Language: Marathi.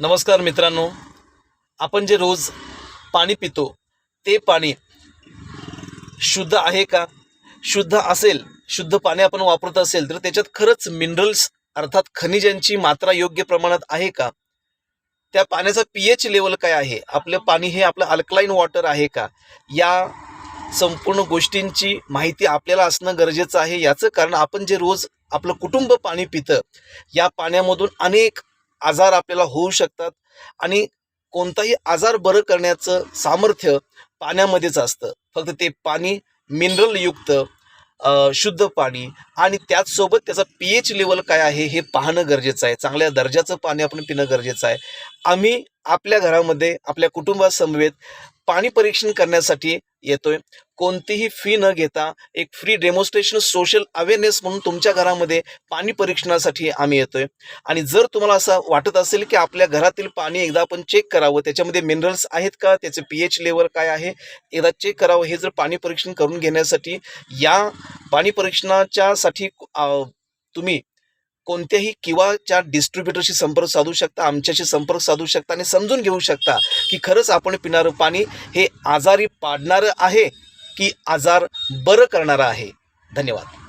नमस्कार मित्रांनो. आपण जे रोज पाणी पितो ते पाणी शुद्ध आहे का? शुद्ध असेल शुद्ध पाणी आपण वापरत असेल तर त्याच्यात खरंच मिनरल्स अर्थात खनिजांची मात्रा योग्य प्रमाणात आहे का? त्या पाण्याचा पी एच लेवल काय आहे? आपलं पाणी हे आपलं अल्कलाईन वॉटर आहे का? या संपूर्ण गोष्टींची माहिती आपल्याला असणं गरजेचं आहे. याचं कारण आपण जे रोज आपलं कुटुंब पाणी पितं या पाण्यामधून अनेक आजार आपल्याला होऊ शकतात आणि कोणताही आजार बरं करण्याचं सामर्थ्य पाण्यामध्येच असतं. फक्त ते पाणी मिनरलयुक्त शुद्ध पाणी आणि त्याचसोबत त्याचा पी एच लेवल काय आहे हे पाहणं गरजेचं आहे. चांगल्या दर्जाचं पाणी आपण पिणं गरजेचं आहे. आम्ही आपल्या घरामध्ये आपल्या कुटुंबासमवेत पाणी परीक्षण करण्यासाठी येतोय. कोणतीही फी न घेता एक फ्री डेमॉन्स्ट्रेशन सोशल अवेअरनेस म्हणून तुमच्या घरामध्ये पाणी परीक्षणासाठी आम्ही येतोय. आणि जर तुम्हाला असं वाटत असेल की आपल्या घरातील पाणी एकदा आपण चेक करावं त्याच्यामध्ये मिनरल्स आहेत का त्याचे पी एच लेवल काय आहे एकदा चेक करावं हे जर पाणी परीक्षण करून घेण्यासाठी या पाणी परीक्षणाच्यासाठी तुम्ही कोणत्याही किंवाच्या डिस्ट्रीब्युटरशी संपर्क साधू शकता आमच्याशी संपर्क साधू शकता आणि समजून घेऊ शकता की खरंच आपण पिणारं पाणी हे आजारी पाडणारं आहे की आजार बरं करणारं आहे. धन्यवाद.